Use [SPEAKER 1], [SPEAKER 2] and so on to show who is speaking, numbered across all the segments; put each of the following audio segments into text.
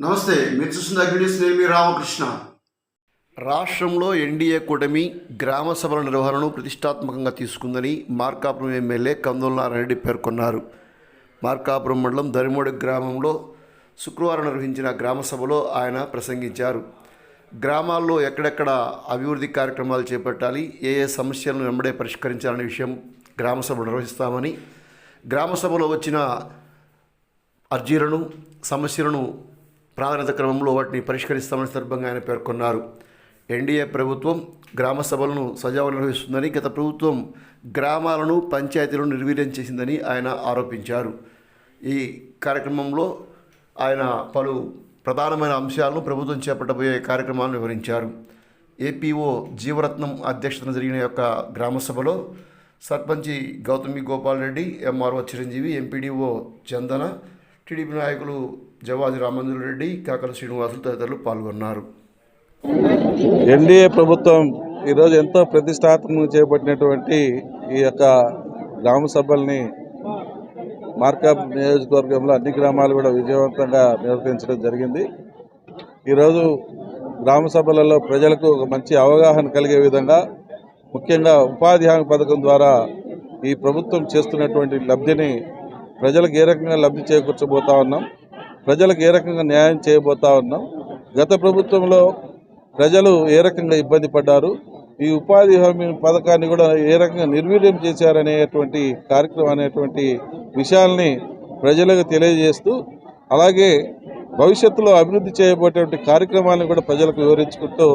[SPEAKER 1] నమస్తే మీరు చూస్తున్న అగ్నిస్ నేను మీ రామకృష్ణ. రాష్ట్రంలో ఎన్డీఏ కూటమి గ్రామ సభల నిర్వహణను ప్రతిష్టాత్మకంగా తీసుకుందని మార్కాపురం ఎమ్మెల్యే కందుల నారాయణరెడ్డి పేర్కొన్నారు. మార్కాపురం మండలం దరిమూడి గ్రామంలో శుక్రవారం నిర్వహించిన గ్రామ సభలో ఆయన ప్రసంగించారు. గ్రామాల్లో ఎక్కడెక్కడ అభివృద్ధి కార్యక్రమాలు చేపట్టాలి ఏ ఏ సమస్యలను వెంబడే పరిష్కరించాలనే విషయం గ్రామ సభ నిర్వహిస్తామని గ్రామ సభలో వచ్చిన అర్జీలను సమస్యలను ప్రాధాన్యత క్రమంలో వాటిని పరిష్కరిస్తామని సందర్భంగా ఆయన పేర్కొన్నారు. ఎన్డీఏ ప్రభుత్వం గ్రామ సభలను సజావుగా నిర్వహిస్తుందని గత ప్రభుత్వం గ్రామాలను పంచాయతీలను నిర్వీర్యం చేసిందని ఆయన ఆరోపించారు. ఈ కార్యక్రమంలో ఆయన పలు ప్రధానమైన అంశాలను ప్రభుత్వం చేపట్టబోయే కార్యక్రమాలను వివరించారు. ఏపీఓ జీవరత్నం అధ్యక్షతన జరిగిన యొక్క గ్రామసభలో సర్పంచి Gautami Gopal Reddy MRO Chiranjeevi MPDO Chandana TDP నాయకులు జవాది రామంజులు రెడ్డి కాకల శ్రీనివాసులు తదితరులు పాల్గొన్నారు.
[SPEAKER 2] ఎన్డీఏ ప్రభుత్వం ఈరోజు ఎంతో ప్రతిష్టాత్మకం చేపట్టినటువంటి ఈ యొక్క గ్రామ సభల్ని మార్కాప్ నియోజకవర్గంలో అన్ని గ్రామాలు కూడా విజయవంతంగా నిర్వర్తించడం జరిగింది. ఈరోజు గ్రామ సభలలో ప్రజలకు ఒక మంచి అవగాహన కలిగే విధంగా ముఖ్యంగా ఉపాధి హామీ పథకం ద్వారా ఈ ప్రభుత్వం చేస్తున్నటువంటి లబ్ధిని ప్రజలకు ఏ రకంగా లబ్ధి చేకూర్చబోతా ఉన్నాం? ప్రజలకు ఏ రకంగా న్యాయం చేయబోతా ఉన్నాం? గత ప్రభుత్వంలో ప్రజలు ఏ రకంగా ఇబ్బంది పడ్డారు? ఈ ఉపాధి హామీ పథకాన్ని కూడా ఏ రకంగా నిర్వీర్యం చేశారనేటువంటి కార్యక్రమం అనేటువంటి విషయాల్ని ప్రజలకు తెలియజేస్తూ అలాగే భవిష్యత్తులో అభివృద్ధి చేయబోయేటువంటి కార్యక్రమాలను కూడా ప్రజలకు వివరించుకుంటూ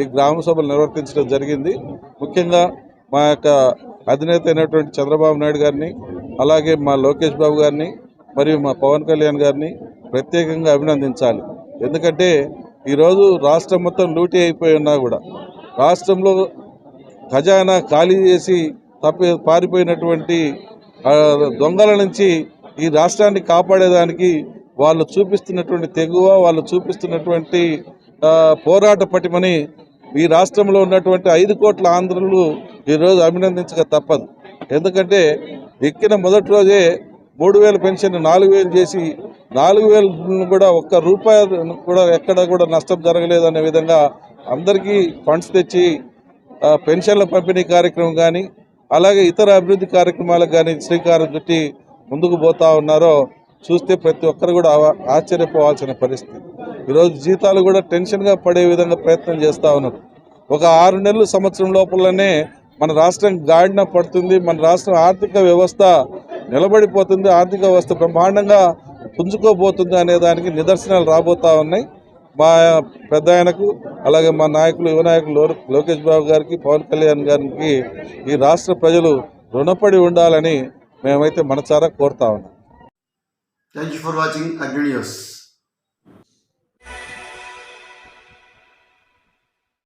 [SPEAKER 2] ఈ గ్రామ సభలు నిర్వర్తించడం జరిగింది. ముఖ్యంగా మా యొక్క అధినేత అయినటువంటి చంద్రబాబు నాయుడు గారిని అలాగే మా లోకేష్ బాబు గారిని మరియు మా పవన్ కళ్యాణ్ గారిని ప్రత్యేకంగా అభినందించాలి. ఎందుకంటే ఈరోజు రాష్ట్రం మొత్తం లూటీ అయిపోయి ఉన్నా కూడా రాష్ట్రంలో ఖజానా ఖాళీ చేసి తప్పి పారిపోయినటువంటి దొంగల నుంచి ఈ రాష్ట్రాన్ని కాపాడేదానికి వాళ్ళు చూపిస్తున్నటువంటి తెగువ వాళ్ళు చూపిస్తున్నటువంటి పోరాట పటిమని ఈ రాష్ట్రంలో ఉన్నటువంటి ఐదు కోట్ల ఆంధ్రులు ఈరోజు అభినందించక తప్పదు. ఎందుకంటే ఎక్కిన మొదటి రోజే మూడు వేల పెన్షన్ నాలుగు వేలు చేసి నాలుగు వేలు కూడా ఒక్క రూపాయి కూడా ఎక్కడ కూడా నష్టం జరగలేదనే విధంగా అందరికీ ఫండ్స్ తెచ్చి ఆ, పెన్షన్ల పంపిణీ కార్యక్రమం కానీ అలాగే ఇతర అభివృద్ధి కార్యక్రమాలకు కానీ శ్రీకారం చుట్టి ముందుకు పోతా ఉన్నారో చూస్తే ప్రతి ఒక్కరు కూడా ఆశ్చర్యపోవాల్సిన పరిస్థితి. ఈరోజు జీతాలు కూడా టెన్షన్గా పడే విధంగా ప్రయత్నం చేస్తూ ఉన్నారు. ఒక ఆరు నెలలు సంవత్సరం లోపలనే మన రాష్ట్రం గాడిన పడుతుంది మన రాష్ట్రం ఆర్థిక వ్యవస్థ నిలబడిపోతుంది ఆర్థిక వ్యవస్థ బ్రహ్మాండంగా పుంజుకోబోతుంది అనే దానికి నిదర్శనాలు రాబోతా ఉన్నాయి. మా పెద్ద ఆయనకు అలాగే మా నాయకులు యువ నాయకులు లోకేష్ బాబు గారికి పవన్ కళ్యాణ్ గారికి ఈ రాష్ట్ర ప్రజలు రుణపడి ఉండాలని మేమైతే మనసారా కోరుతా ఉన్నాం.
[SPEAKER 1] Thank you for watching Agni news